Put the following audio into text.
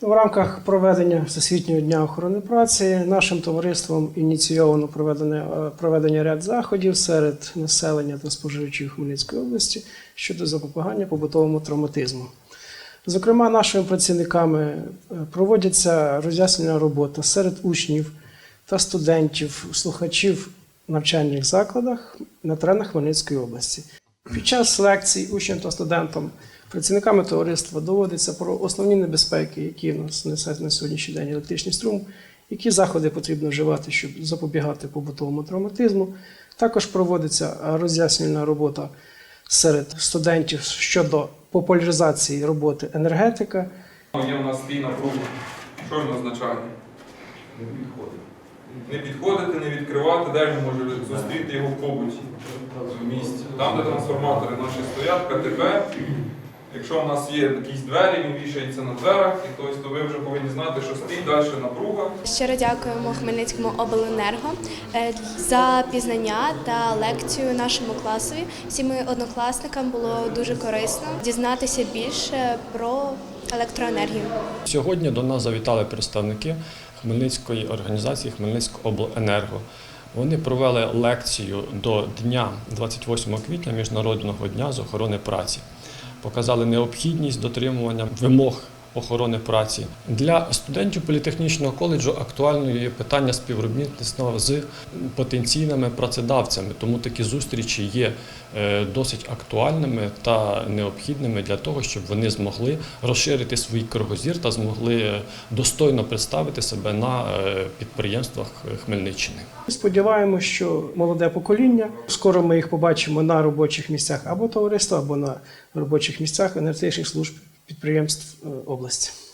В рамках проведення Всесвітнього дня охорони праці нашим товариством ініційовано проведення, е, проведення ряд заходів серед населення та споживачів Хмельницької області щодо запобігання побутовому травматизму. Зокрема, нашими працівниками е, проводиться роз'яснена робота серед учнів та студентів, слухачів в навчальних закладах на теренах Хмельницької області. Під час лекцій учням та студентам, працівниками товариства доводиться про основні небезпеки, які нас несе на сьогоднішній день електричний струм, які заходи потрібно вживати, щоб запобігати побутовому травматизму. Також проводиться роз'яснювальна робота серед студентів щодо популяризації роботи енергетика. Є у нас стій напруга. Що він означає? Не підходить. Не підходити, не відкривати, де він може зустріти його в побуті, в місті. Там, де трансформатори наші стоять, КТП. Якщо в нас є якісь двері, він вішається на дверах, і тобто, то ви вже повинні знати, що стій далі напруга. Щиро дякуємо Хмельницькому обленерго е, за пізнання та лекцію нашому класові. Всім однокласникам було дуже корисно дізнатися більше про електроенергію. Сьогодні до нас завітали представники Хмельницької організації Хмельницькобленерго. Вони провели лекцію до дня 28 квітня Міжнародного дня з охорони праці. Показали необхідність дотримування вимог охорони праці для студентів політехнічного коледжу. Актуальною є питання співробітництва з потенційними працедавцями. Тому такі зустрічі є е, досить актуальними та необхідними для того, щоб вони змогли розширити свій кругозір та змогли достойно представити себе на е, підприємствах Хмельниччини. Сподіваємося, що молоде покоління скоро ми їх побачимо на робочих місцях або товариства, або на робочих місцях енергетичних служб підприємств е, області.